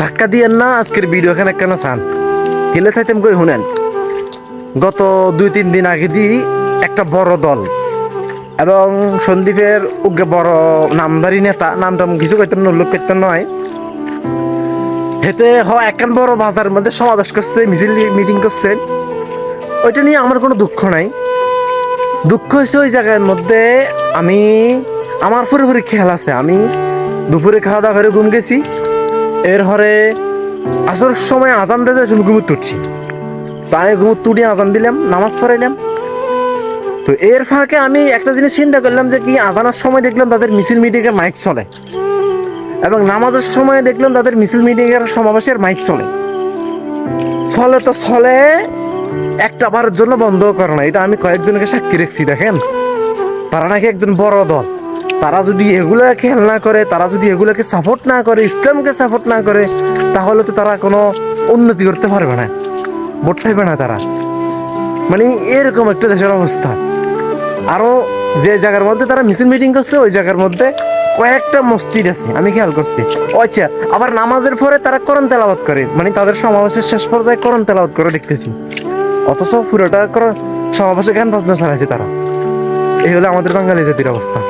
ধাক্কা দিয়েন না, আজকের ভিডিও এখানে কেন চান? গেলে চাইতাম কই শুনেন, গত দুই, তিন দিন আগে দি একটা বড় দল এবং সন্দীপের উগ্র বড় নামদারি নেতা নামটা কিছু করতেন না, উল্লেখ করতেন নয় হেতে হ একখান বড় বাজারের মধ্যে সমাবেশ করছে, মিছিল মিটিং করছে। ওইটা নিয়ে আমার কোনো দুঃখ নাই। দুঃখ হয়েছে ওই জায়গার মধ্যে আমি, আমার পুরোপুরি খেয়াল আছে। আমি দুপুরে খাওয়া দাওয়া করে ঘুম গেছি। এর হরে আসর সময় আজান আমি ঘুমুর তুটছি আমি ঘুমুর তুটি আজান দিলাম, নামাজ পড়াইলাম। তো এর ফাঁকে আমি একটা জিনিস চিন্তা করলাম যে কি আজানের সময় দেখলাম তাদের মিছিল মিটিংয়ের মাইক চলে। এবং নামাজের সময় দেখলাম তাদের মিছিল মিটিংয়ের সমাবেশের মাইক চলে। চলে তো চলে একটা বারের জন্য বন্ধ করে না। এটা আমি কয়েকজনকে সাক্ষী রেখেছি, দেখেন। তারা নাকি একজন বড় দল। তারা যদি এগুলো খেয়াল না করে, তারা যদি এগুলোকে সাপোর্ট না করে, ইসলামকে সাপোর্ট না করে, তাহলে তো তারা কোনো উন্নতি করতে পারবে না ভোট পাইবে না তারা। মানে এরকম একটা দেশের অবস্থা। আরও যে জায়গার মধ্যে তারা মিছিল মিটিং করছে, ওই জায়গার মধ্যে কয়েকটা মসজিদ আছে, আমি খেয়াল করছি। আচ্ছা আবার নামাজের পরে তারা কোরআন তেলাওয়াত করে মানে তাদের সমাবেশের শেষ পর্যায়ে কোরআন তেলাওয়াত করে দেখতেছি। অথচ পুরোটা সমাবেশে গান বাজনা চালাইছে তারা। এই হলো আমাদের বাঙালি জাতির অবস্থা।